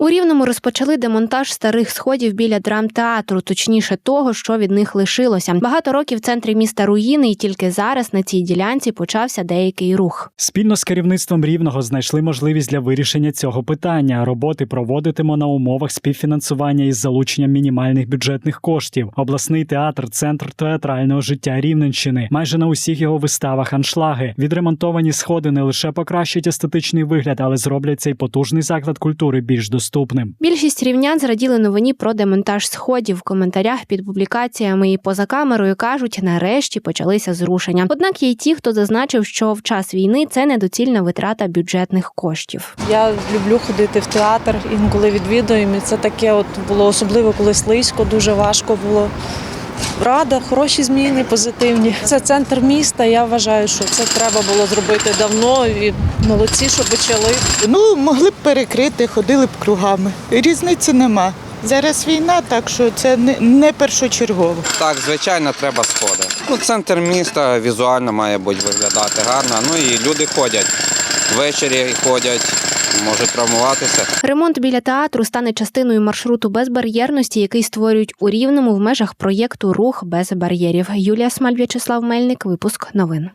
У Рівному розпочали демонтаж старих сходів біля драмтеатру, точніше того, що від них лишилося. Багато років в центрі міста руїни, і тільки зараз на цій ділянці почався деякий рух. Спільно з керівництвом рівного знайшли можливість для вирішення цього питання. Роботи проводитимо на умовах співфінансування із залученням мінімальних бюджетних коштів. Обласний театр, центр театрального життя Рівненщини. Майже на усіх його виставах аншлаги. Відремонтовані сходи не лише покращать естетичний вигляд, але зроблять цей потужний заклад культури більш доступним. Більшість рівнян зраділи новині про демонтаж сходів. В коментарях під публікаціями і поза камерою кажуть, нарешті почалися зрушення. Однак є й ті, хто зазначив, що в час війни це недоцільна витрата бюджетних коштів. Я люблю ходити в театр, інколи відвідуємо. Це таке от було особливо, коли слизько, дуже важко було. Рада, хороші зміни, позитивні. Це центр міста. Я вважаю, що це треба було зробити давно. І молодці, що почали. Ну, могли б перекрити, ходили б кругами. Різниці нема. Зараз війна, так що це не, не першочергово. Так, звичайно, треба сходи. Ну, центр міста візуально має бути виглядати гарно. Ну і люди ходять. Ввечері ходять, можуть травмуватися. Ремонт біля театру стане частиною маршруту безбар'єрності, який створюють у рівному в межах проєкту Рух без бар'єрів. Юлія Смаль, В'ячеслав Мельник, випуск новин.